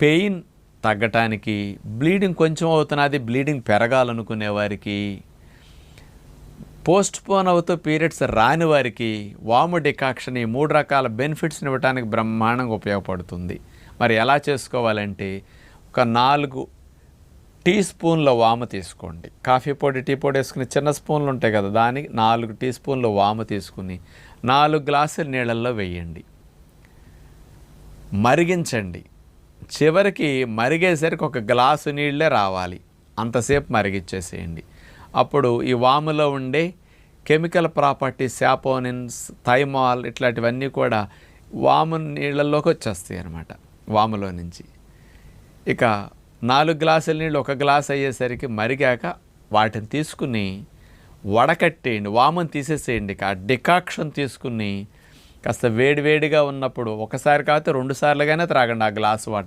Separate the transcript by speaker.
Speaker 1: Pain తగ్గటానికి bleeding కొంచెం అవుతున్నది bleeding పెరగాలనుకునే వారికి పోస్ట్ పోన్ అవుతూ పీరియడ్స్ రాని వారికి వాము డికాక్షన్ ఈ మూడు రకాల బెనిఫిట్స్ని ఇవ్వడానికి బ్రహ్మాండంగా ఉపయోగపడుతుంది. మరి ఎలా చేసుకోవాలంటే ఒక నాలుగు టీ స్పూన్ల వాము తీసుకోండి. కాఫీ పొడి టీ పొడి వేసుకుని చిన్న స్పూన్లు ఉంటాయి కదా దానికి నాలుగు టీ స్పూన్ల వాము తీసుకుని నాలుగు గ్లాసుల నీళ్ళల్లో వేయండి. మరిగించండి. చివరికి మరిగేసరికి ఒక గ్లాసు నీళ్ళే రావాలి. అంతసేపు మరిగిచ్చేసేయండి. అప్పుడు ఈ వాములో ఉండే కెమికల్ ప్రాపర్టీ శాపోనిన్స్ థైమాల్ ఇట్లాంటివన్నీ కూడా వాము నీళ్ళల్లోకి వచ్చేస్తాయి అన్నమాట వాములో నుంచి. ఇక నాలుగు గ్లాసుల నీళ్ళు ఒక గ్లాస్ అయ్యేసరికి మరిగాక వాటిని తీసుకుని వడకట్టేయండి వామును తీసేసేయండి ఆ డికాక్షన్ తీసుకుని కాస్త వేడివేడిగా ఉన్నప్పుడు ఒకసారి కాకపోతే రెండు సార్లుగానే త్రాగండి ఆ గ్లాస్ వాటర్.